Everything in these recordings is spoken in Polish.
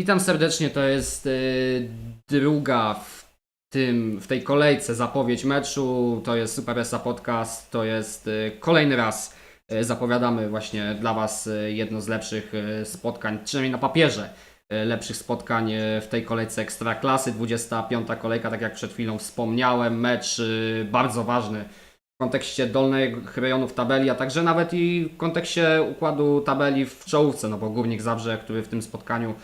Witam serdecznie, to jest y, druga w, tym, w tej kolejce zapowiedź meczu. To jest Super Esa Podcast. To jest y, kolejny raz y, zapowiadamy właśnie dla Was jedno z lepszych y, spotkań, przynajmniej na papierze lepszych spotkań w tej kolejce Ekstraklasy. 25. kolejka, tak jak przed chwilą wspomniałem, mecz bardzo ważny w kontekście dolnych rejonów tabeli, a także nawet i w kontekście układu tabeli w czołówce, no bo Górnik Zabrze, który w tym spotkaniu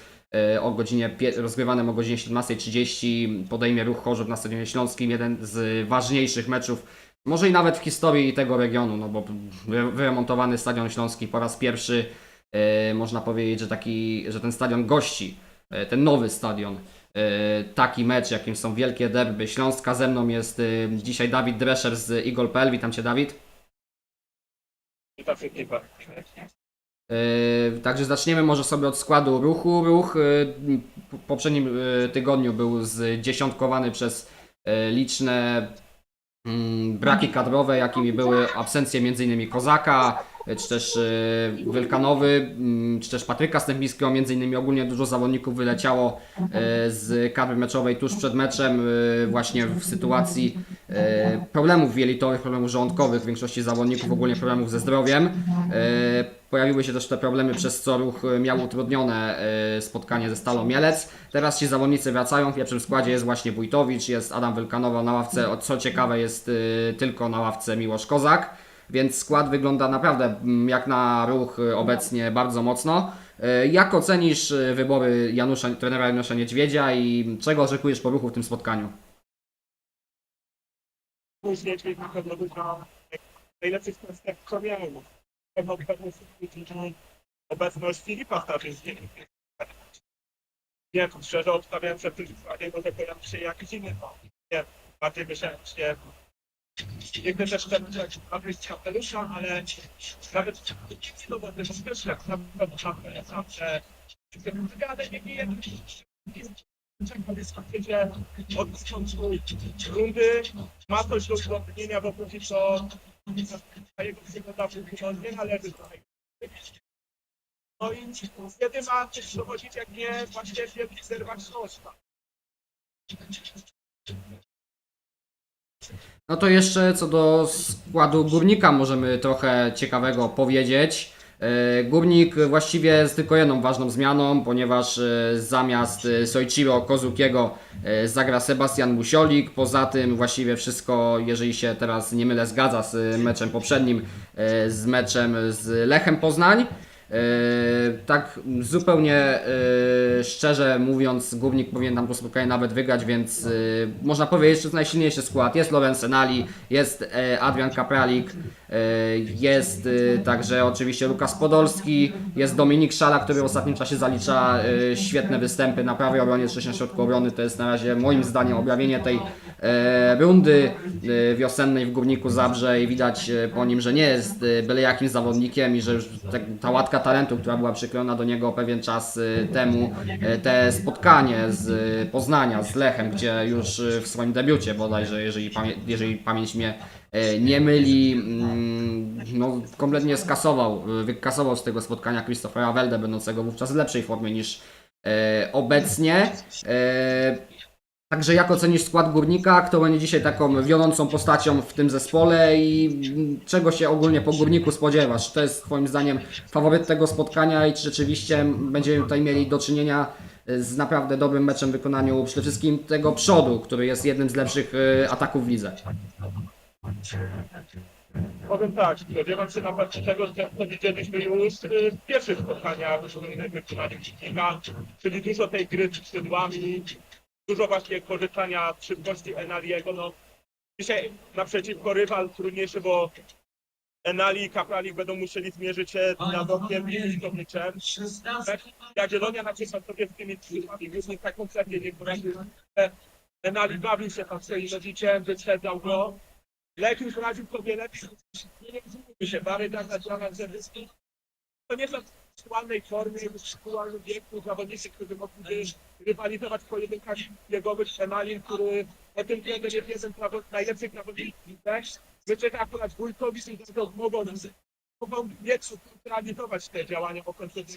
o godzinie rozgrywanym o godzinie 17.30 podejmie ruch Chorzów na Stadionie Śląskim, jeden z ważniejszych meczów, może i nawet w historii tego regionu, no bo wy- wyremontowany Stadion Śląski po raz pierwszy, e, można powiedzieć, że taki, że ten stadion gości, e, ten nowy stadion, e, taki mecz, jakim są wielkie derby Śląska. Ze mną jest e, dzisiaj Dawid Drescher z Eagle.pl. Witam Cię Dawid. Witam wszystkich Także zaczniemy może sobie od składu ruchu. Ruch yy, w poprzednim yy, tygodniu był zdziesiątkowany przez yy, liczne mm, braki kadrowe, jakimi były absencje m.in. Kozaka, yy, czy też yy, Wielkanowy, mm, czy też Patryka Stępińskiego. Między innymi ogólnie dużo zawodników wyleciało yy, z kadry meczowej tuż przed meczem, yy, właśnie w sytuacji yy, problemów jelitowych, problemów żołądkowych, w większości zawodników ogólnie problemów ze zdrowiem. Pojawiły się też te problemy, przez co ruch e, miał utrudnione e, spotkanie ze Stalą Mielec. Teraz ci zawodnicy wracają. W pierwszym składzie jest właśnie Wójtowicz, jest Adam Wylkanowa na ławce. Co ciekawe, jest e, tylko na ławce Miłosz Kozak. Więc skład wygląda naprawdę mm, jak na ruch obecnie bardzo mocno. Jak ocenisz wybory Janusza, trenera Janusza Niedźwiedzia i czego oczekujesz po ruchu w tym spotkaniu? Później, na pewno dużo najlepszych konceptów miałem. Pewno pewnie obecność Filipa Starzyńskiego. Nie, szczerze obstawiałem, że w tym składzie może pojawi się jakiś inny. Nie, bardziej myślałem, że chcę też ten Patryk Kapelusza, ale nawet to będę też jak na pewno sam, że wygadać nie bije, że od początku rundy ma coś do udowodnienia, bo póki co jego przygotowaniu to nie należy do tego. No i kiedy ma coś dowodzić, jak nie właśnie wielki zerwać nosa. No to jeszcze co do składu górnika możemy trochę ciekawego powiedzieć. E, Górnik właściwie jest tylko jedną ważną zmianą, ponieważ e, zamiast e, Sojchiro Kozukiego zagra Sebastian Musiolik. Poza tym właściwie wszystko, jeżeli się teraz nie mylę, zgadza z meczem poprzednim, z meczem z Lechem Poznań. E, tak zupełnie e, szczerze mówiąc, Górnik powinien tam to spotkanie nawet wygrać, więc e, można powiedzieć, że to najsilniejszy skład. Jest Lorenz Senali, jest Adrian Kapralik, jest także oczywiście Lukas Podolski, jest Dominik Szala, który w ostatnim czasie zalicza świetne występy na prawej obronie, czy na środku obrony. To jest na razie moim zdaniem objawienie tej rundy e, wiosennej w Górniku Zabrze i widać e, po nim, że nie jest e, byle jakim zawodnikiem i że już ta łatka talentu, która była przyklejona do niego pewien czas e, temu, e, te spotkanie z e, Poznania, z Lechem, gdzie już e, w swoim debiucie bodajże, jeżeli, pamię jeżeli pamięć mnie e, nie myli, mm, no, kompletnie skasował, e, wykasował z tego spotkania Christophera Welde, będącego wówczas w lepszej formie niż e, obecnie. Także jak ocenisz skład górnika? Kto będzie dzisiaj taką wiodącą postacią w tym zespole i czego się ogólnie po górniku spodziewasz? To jest Twoim zdaniem faworyt tego spotkania i czy rzeczywiście będziemy tutaj mieli do czynienia z naprawdę dobrym meczem w wykonaniu przede wszystkim tego przodu, który jest jednym z lepszych e, ataków w lidze? Powiem tak, spodziewam się na pewno tego, że co widzieliśmy już y, w pierwszych spotkaniach w wykonaniu przeciwnika, czyli dużo tej gry z skrzydłami, dużo właśnie korzystania z szybkości Enaliego. No, dzisiaj naprzeciwko rywal trudniejszy, bo Enali i Kapralik będą musieli zmierzyć się na dokiem i Miskowniczem. Jak Zielonia na przykład sobie z tymi skrzydłami już nie tak kompletnie nie poradził. Enali bawił się tam swoim rodzicem, wyprzedzał go. Lek już radził sobie lepiej. Nie się, Bary tak zaczyna Zerwyski. To nie są w aktualnej formie, w aktualnym wieku zawodnicy, którzy mogliby rywalizować w pojedynkach biegowych z Enalin, który o tym względem jest jeden z nawo- najlepszych zawodników też. Że akurat Wójtowicz i Dąbrov mogą, mogą wieku realizować te działania ofensywne.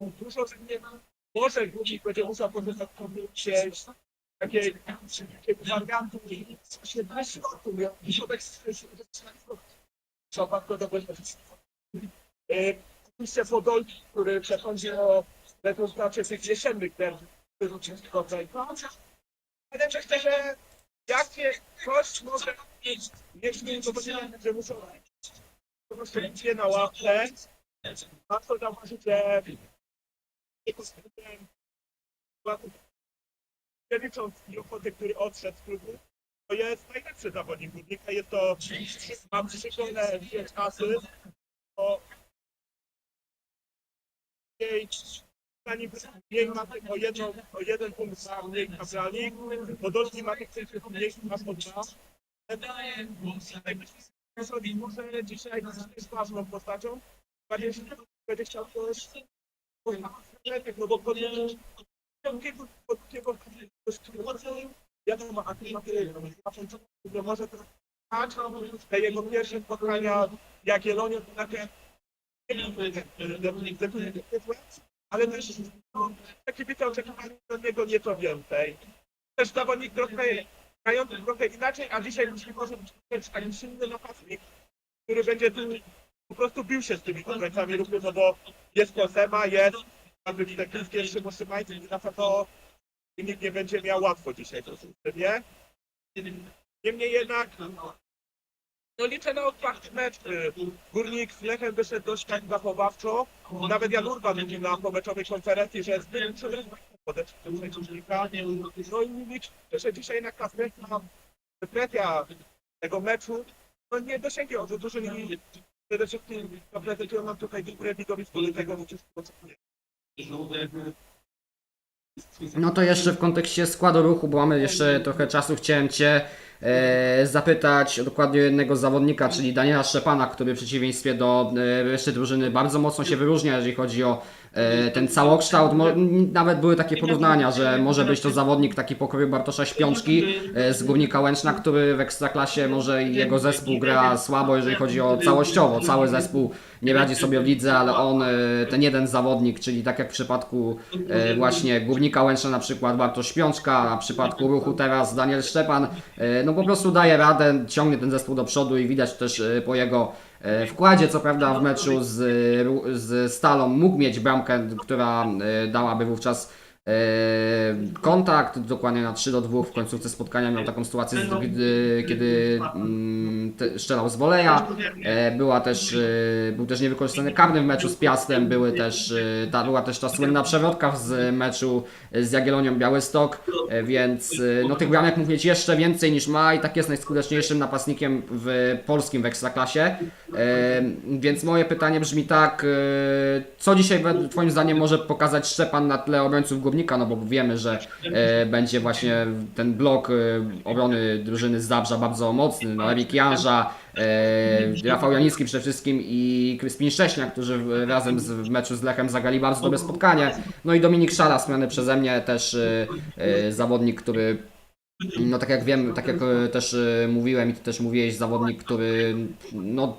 Dużo z nie może Górnik będzie musiał korzystać z takiej wariantu właśnie na środku, środek trzeba bardzo dobrze Oczywiście Podol, który przechodzi o rezultacie tych jesiennych derbów, wyrzucił z dobrego. Ale że chcę, że jakie coś może mieć, jeśli to będzie, że muszą po prostu nie na łapce, warto zauważyć, że nie licząc Jokoty, który odszedł z klubu, to jest najlepszy zawodnik Górnika, jest to, ma przyszkolone dwie czasy, to mniej, zanim ma o, jedną, o jeden punkt na mniej na brali, Podolski ma tych tych mniej na po dwa. Może dzisiaj jest ważną postacią, bardziej będzie chciał coś no bo pod kilku, wiadomo, a ty ma może to te jego pierwsze spotkania, jak Jelonią, to takie ale też takie wiecie oczekiwania od niego nieco więcej. Też zawodnik trochę grający trochę inaczej, a dzisiaj musi może być taki silny napastnik, który będzie tu po prostu bił się z tymi obrońcami ruchu, no bo jest Kosema, jest aby taki pierwszy Moszymański i na pewno nikt nie będzie miał łatwo dzisiaj, to nie? Niemniej jednak no liczę na otwarty mecz. Górnik z Lechem wyszedł dość tak zachowawczo. Nawet Jan Urban mówił na pomeczowej konferencji, że jest podeszł do przeciwnika. No i liczę, że dzisiaj jednak ta presja, tego meczu no nie dosięgnie od drużyny. Przede wszystkim prezentują nam tutaj dobre widowisko do tego, co No to jeszcze w kontekście składu ruchu, bo mamy jeszcze trochę czasu, chciałem Cię e, zapytać dokładnie jednego zawodnika, czyli Daniela Szczepana, który w przeciwieństwie do e, reszty drużyny bardzo mocno się wyróżnia, jeżeli chodzi o ten całokształt. Nawet były takie porównania, że może być to zawodnik taki pokroju Bartosza Śpiączki e, z Górnika Łęczna, który w Ekstraklasie może jego zespół gra słabo, jeżeli chodzi o całościowo. Cały zespół nie radzi sobie w lidze, ale on, e, ten jeden zawodnik, czyli tak jak w przypadku e, właśnie Górnika Łęczna na przykład Bartosz Śpiączka, a w przypadku Ruchu teraz Daniel Szczepan, e, no po prostu daje radę, ciągnie ten zespół do przodu i widać też e, po jego e, wkładzie, co prawda w meczu z, Ru- z Stalą mógł mieć bramkę, która e, dałaby wówczas e, kontakt, dokładnie na 3 do 2 w końcówce spotkania miał taką sytuację, kiedy, kiedy mm, strzelał z woleja. E, Była też, e, był też niewykorzystany karny w meczu z Piastem, były też, e, ta, była też ta słynna przewrotka z meczu z Jagiellonią Białystok, e, więc e, no, tych bramek mógł mieć jeszcze więcej niż ma i tak jest najskuteczniejszym napastnikiem w polskim w Ekstraklasie. E, Więc moje pytanie brzmi tak, co dzisiaj Twoim zdaniem może pokazać Szczepan na tle obrońców Górnika, no bo wiemy, że będzie właśnie ten blok obrony drużyny z Zabrza bardzo mocny, no Erik Janża, Rafał Janicki przede wszystkim i Kryspin Szcześniak, którzy razem z, w meczu z Lechem zagrali bardzo dobre spotkanie, no i Dominik Szala, wspomniany przeze mnie, też e, e, zawodnik, który no tak jak wiem, tak jak e, też e, mówiłem i ty też mówiłeś, zawodnik, który no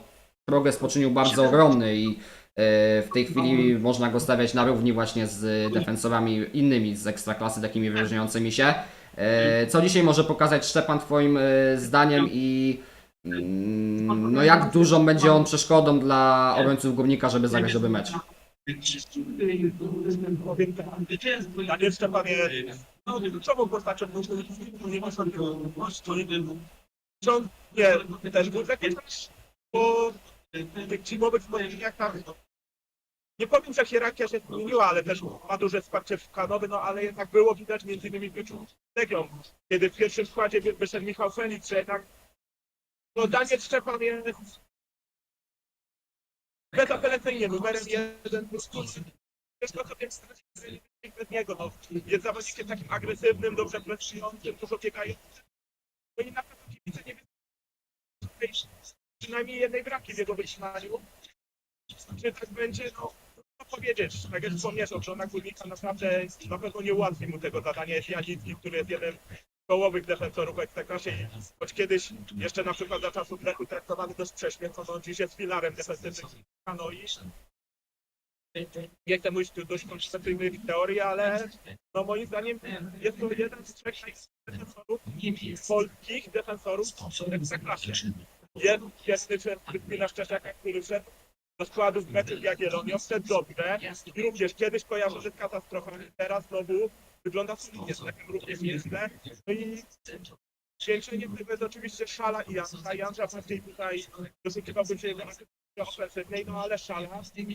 progres poczynił bardzo ogromny i e, w tej chwili można go stawiać na równi właśnie z defensorami innymi z ekstraklasy, takimi wyróżniającymi się. E, Co dzisiaj może pokazać Szczepan twoim e, zdaniem i no jak dużą będzie on przeszkodą dla obrońców Górnika, żeby zagrać dobry mecz? Tak. Daniel Szczepan jest no, kluczową postacią nie ma sobie nie, też był taki po tych teamowych spotkaniach tam nie powiem, że hierarchia się zmieniła, ale też ma duże wsparcie w Kanowy, no ale jednak było widać między innymi w Legią, kiedy w pierwszym składzie wy- wyszedł Michał Feliks, że jednak no Daniel Szczepan jest bezapelacyjnie numerem jeden plus Wszystko sobie stracić bez niego. No. Jest zawodnikiem takim agresywnym, dobrze presującym, dużo biegającym. No i na pewno kibice nie wiedzą przynajmniej jednej bramki w jego wytrzymaniu. Czy tak będzie, no trudno powiedzieć. Tak jak wspomniałeś, obrona Górnika naprawdę na pewno nie ułatwi mu tego zadania. Jest Janicki, który jest jednym z czołowych defensorów w Ekstraklasie. Choć kiedyś jeszcze na przykład za czasów Lechu traktowany dość prześmiech, no dziś jest filarem defensywnym Hanoi. nie chcę mówić tu dość konserwatywnych teorii, ale no moim zdaniem jest to jeden z trzech defensorów, polskich defensorów Ekstraklasie. Jest świetny Krystyna Szczeszaka, który wszedł do składu w meczu z Jagiellonią, wszedł dobrze i również kiedyś kojarzył się z katastrofami, teraz znowu wygląda solidnie, z takim również nieźle. No i Zwieńczeniem tego jest oczywiście Szala i Jansa. Jansa bardziej tutaj doszukiwałby się jego ofensywnej, no ale Szala właśnie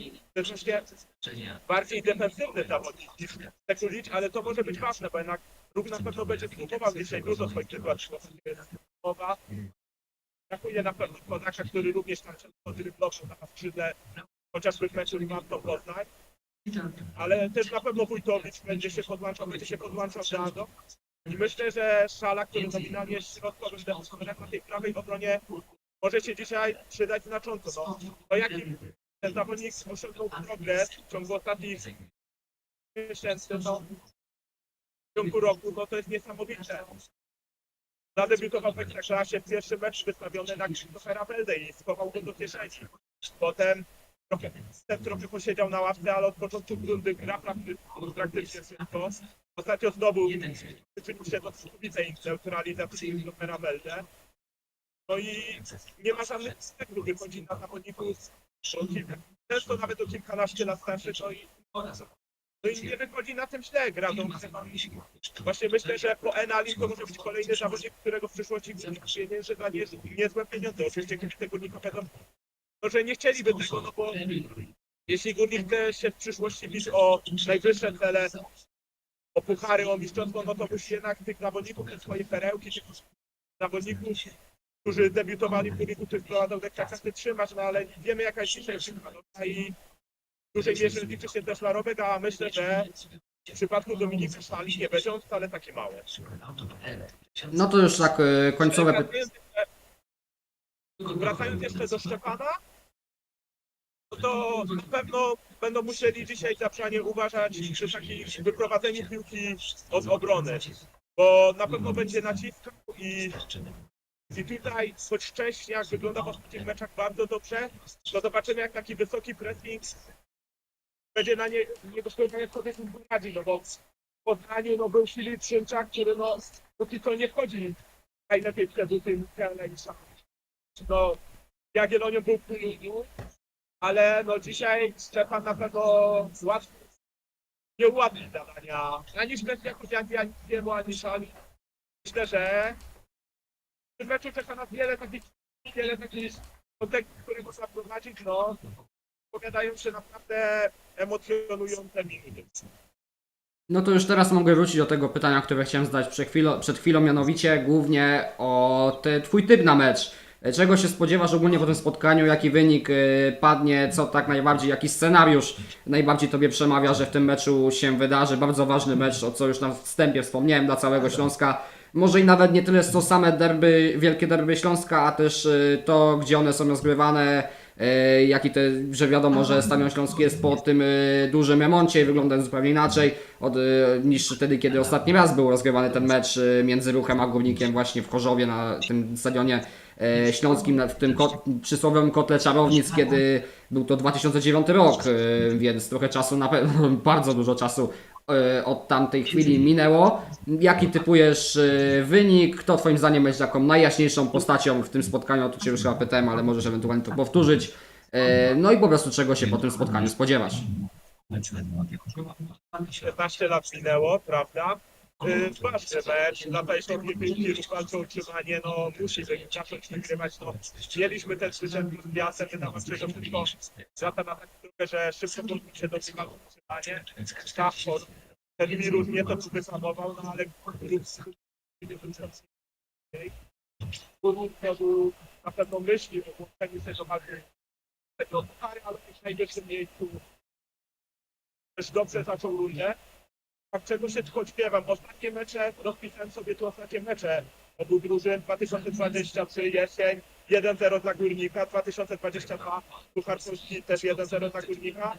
bardziej defensywny zawodnik niż Sekulic, ale to może być ważne, bo jednak Rób na pewno będzie spróbował dzisiaj dużo swoich sytuacji. Mowa. Brakuje na pewno Kodaka, który również tam często dryblował na skrzydle, chociażby w meczu Limanto Poznań. Ale też na pewno Wójtowicz będzie się podłączał, będzie się podłączał do Ado. I myślę, że Szala, który nominalnie jest środkowym defensorem na tej prawej obronie, może się dzisiaj przydać znacząco. No, to jaki ten zawodnik osiągnął progres w ciągu ostatnich miesięcy, no, w ciągu roku, no to jest niesamowite. Zadebiutował w Ekstraklasie w pierwszym meczu wystawiony na Christophera Welde i schował go do kieszeni. Potem trochę, ten trochę posiedział na ławce, ale od początku rundy gra prakty- praktycznie wszystko. Ostatnio znowu przyczynił się do całkowitej neutralizacji Christophera Welde. No i nie ma żadnych wstępów, wychodzi na kilka, często nawet o kilkanaście lat starszych, no i, no i nie wychodzi na tym źle, gra do Właśnie myślę, że po Enali to może być kolejny zawodnik, którego w przyszłości pieniędzy za nie, niezłe pieniądze. Oczywiście Górnika powiedzą, no, że nie chcieliby tego, no bo jeśli Górnik chce się w przyszłości bić o najwyższe cele, o puchary, o mistrzostwo, no to musi jednak tych zawodników, te swoje perełki, tych zawodników, którzy debiutowali w Górniku, których prowadzą do Ekstraklasy trzymać, no ale wiemy jaka jest dzisiaj przykładowa i w dużej mierze liczy się też Larobek, a myślę, że w przypadku Dominika Szali nie będzie on wcale takie małe. No to już tak e, końcowe pytanie. Wracając jeszcze- do Szczepana, to na pewno będą musieli dzisiaj Zaprzanie uważać przy takim wyprowadzeniu piłki od obrony, bo na pewno będzie naciskał i, i tutaj, choć Szcześniak wygląda w ostatnich meczach bardzo dobrze, to zobaczymy jak taki wysoki pressing będzie na nie, niego wpływanie sobie poradzi, no bo w Poznaniu no, był Filip Szymczak, który no póki co nie wchodzi najlepiej wtedy tym Kelejsza. No, Jagiellonią był w ale no dzisiaj Szczepan na pewno łatwo nie ułatwi zadania. Ani Szwedzjaków, ani ani ani Szali. Myślę, że w tym meczu czeka nas wiele takich, wiele takich kontekstów, które można prowadzić, no, powiadają się naprawdę emocjonujące minuty. No to już teraz mogę wrócić do tego pytania, które chciałem zadać przed chwilą, przed chwilą mianowicie głównie o te, twój typ na mecz. Czego się spodziewasz ogólnie po tym spotkaniu, jaki wynik y, padnie, co tak najbardziej, jaki scenariusz najbardziej Tobie przemawia, że w tym meczu się wydarzy. Bardzo ważny mecz, o co już na wstępie wspomniałem dla całego Śląska. Może i nawet nie tyle to same derby, wielkie derby Śląska, a też y, to, gdzie one są rozgrywane, jaki te, że wiadomo, że Stadion Śląski jest po tym dużym remoncie i wygląda zupełnie inaczej. Od, niż wtedy, kiedy ostatni raz był rozgrywany ten mecz między Ruchem a Górnikiem właśnie w Chorzowie na tym stadionie e, śląskim, w tym kot, przysłowiowym kotle czarownic, kiedy był to 2009 rok, e, więc trochę czasu, na pewno bardzo dużo czasu e, od tamtej chwili minęło. Jaki typujesz e, wynik? Kto twoim zdaniem będzie taką najjaśniejszą postacią w tym spotkaniu? O to cię już chyba pytałem, ale możesz ewentualnie to powtórzyć. E, No i po prostu czego się po tym spotkaniu spodziewasz? 15 lat minęło, prawda? Yy, ważny mecz, latajszowni piłki walczą utrzymanie, no musi zacząć wygrywać, no. Mieliśmy ten zwycięstwo z Biasem, wydawać się to tylko lata na taką drogę, że szybko powinni się dobywać utrzymanie, Stafford, ten wirus nie to wyhamował, no ale Górnik na pewno myśli o włączeniu się do walki tego ale w najwyższym miejscu też dobrze zaczął rundę. Tak czego się tylko śpiewam. Ostatnie mecze, rozpisałem sobie tu ostatnie mecze obu drużyn. 2023 jesień, 1-0 dla Górnika. 2022 Puchar Polski też 1-0 dla Górnika.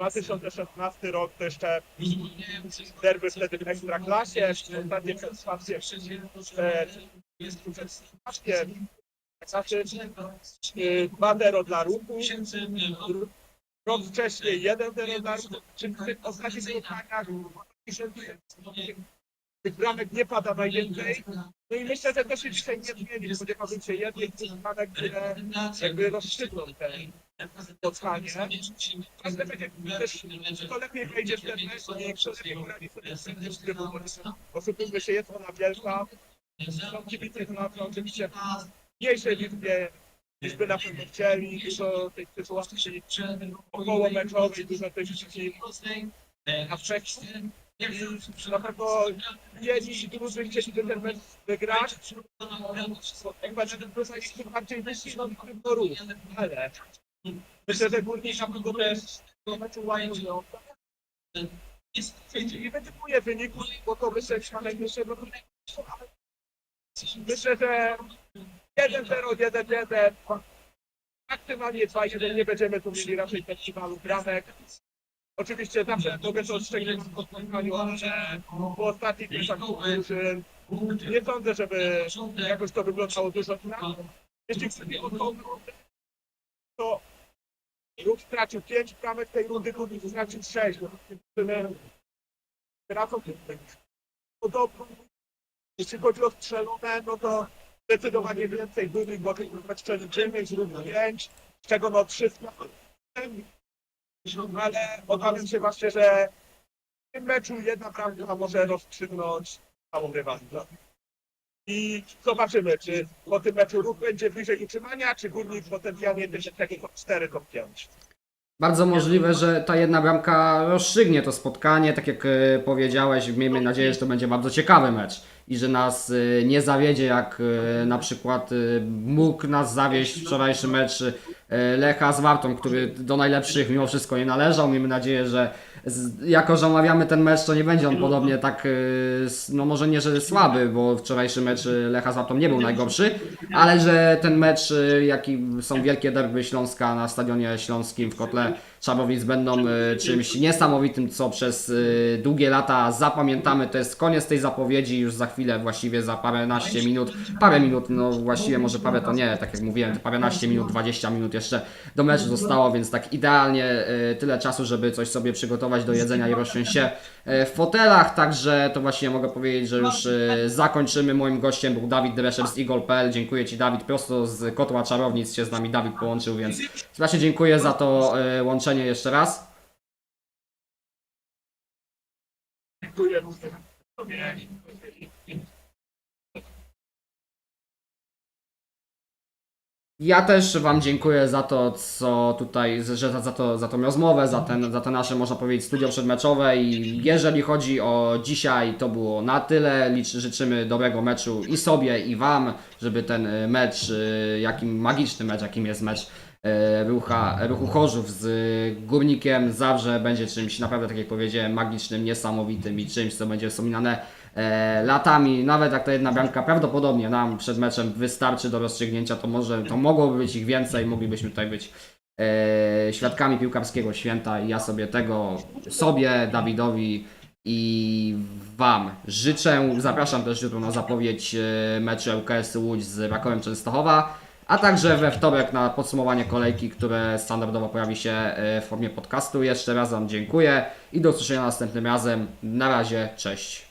2016 rok to jeszcze derby wtedy w Ekstraklasie. Ostatnie przetrwacie Klasy 2-0 dla Ruchu. 1-0 dla Ruchu, czy w tych ostatnich spotkaniach tych bramek nie pada najwięcej. No i myślę, że to się dzisiaj nie zmieni. Spodziewałbym się jednej z bramek, które jakby rozstrzygną te spotkanie. Każdy będzie też, kto lepiej wejdzie w ten mecz kto lepiej poradzi sobie z tym trybu, bo oszukujmy się, jest ona wielka. Są kibice, to na to oczywiście w mniejszej liczbie niż by na pewno chcieli, dużo tych sytuacji około meczowej, dużo tych wszystkich aspektów. I Na pewno jedni i drudzy chcieliby ten mecz wygrać. Jak patrzę, to jest bardziej no, do ruch, ale myślę, że na pewno też do meczu łają i wytypuje wyniku, bo to myślę, że Myślę, że 1-0, 1-1, maksymalnie 2-1, nie będziemy tu mieli raczej festiwalu bramek. Oczywiście zawsze mogę to szczególnie w spotkaniu, ale po ostatnich meczach drużyn nie sądzę, żeby jakoś to wyglądało dużo inaczej. Jeśli chodzi o tą rundę, to Ruch stracił 5 bramek tej rundy, Górnik stracił 6. Teraz podobno, jeśli chodzi o strzelone, no to zdecydowanie więcej wygrać 9 lub 5, z czego no 3 ale obawiam się właśnie, że w tym meczu jedna bramka może rozstrzygnąć całą rywalizację. I zobaczymy, czy po tym meczu ruch będzie bliżej utrzymania, czy górnik potencjalnie będzie tego top 4, top 5. Bardzo możliwe, że ta jedna bramka rozstrzygnie to spotkanie. Tak jak e, powiedziałeś, miejmy nadzieję, że to będzie bardzo ciekawy mecz i że nas e, nie zawiedzie, jak e, na przykład e, mógł nas zawieść wczorajszy mecz Lecha z Wartą, który do najlepszych mimo wszystko nie należał. Miejmy nadzieję, że jako, że omawiamy ten mecz, to nie będzie on podobnie tak, no może nie, że słaby, bo wczorajszy mecz Lecha z Wartą nie był najgorszy, ale że ten mecz, jaki są wielkie derby Śląska na Stadionie Śląskim w Kotle Szabowic będą e, czymś niesamowitym, co przez e, długie lata zapamiętamy. To jest koniec tej zapowiedzi, już za chwilę, właściwie za paręnaście minut, parę minut, no właściwie może parę to nie, tak jak mówiłem, to paręnaście minut, 20 minut jeszcze do meczu zostało, więc tak idealnie e, tyle czasu, żeby coś sobie przygotować do jedzenia i rozsiąść się w fotelach, także to właśnie mogę powiedzieć, że już zakończymy. Moim gościem był Dawid Drescher z Eagle.pl. Dziękuję Ci Dawid, prosto z Kotła Czarownic się z nami Dawid połączył, więc strasznie dziękuję za to e, łączenie jeszcze raz. Ja też Wam dziękuję za to, co tutaj, że za, za, to, za tą rozmowę, za, ten, za te nasze, można powiedzieć, studio przedmeczowe i jeżeli chodzi o dzisiaj, to było na tyle. Życzymy dobrego meczu i sobie, i Wam, żeby ten mecz, e, jakim magiczny mecz, jakim jest mecz Rucha, Ruchu Chorzów z Górnikiem, zawsze będzie czymś naprawdę, tak jak powiedziałem, magicznym, niesamowitym i czymś, co będzie wspominane e, latami, nawet jak ta jedna bramka prawdopodobnie nam przed meczem wystarczy do rozstrzygnięcia, to może, to mogłoby być ich więcej, moglibyśmy tutaj być e, świadkami piłkarskiego święta. I ja sobie tego, sobie, Dawidowi i Wam życzę. Zapraszam też jutro na zapowiedź e, meczu ŁKS Łódź z Rakowem Częstochowa, a także we wtorek na podsumowanie kolejki, które standardowo pojawi się e, w formie podcastu. Jeszcze raz Wam dziękuję i do usłyszenia następnym razem. Na razie, cześć.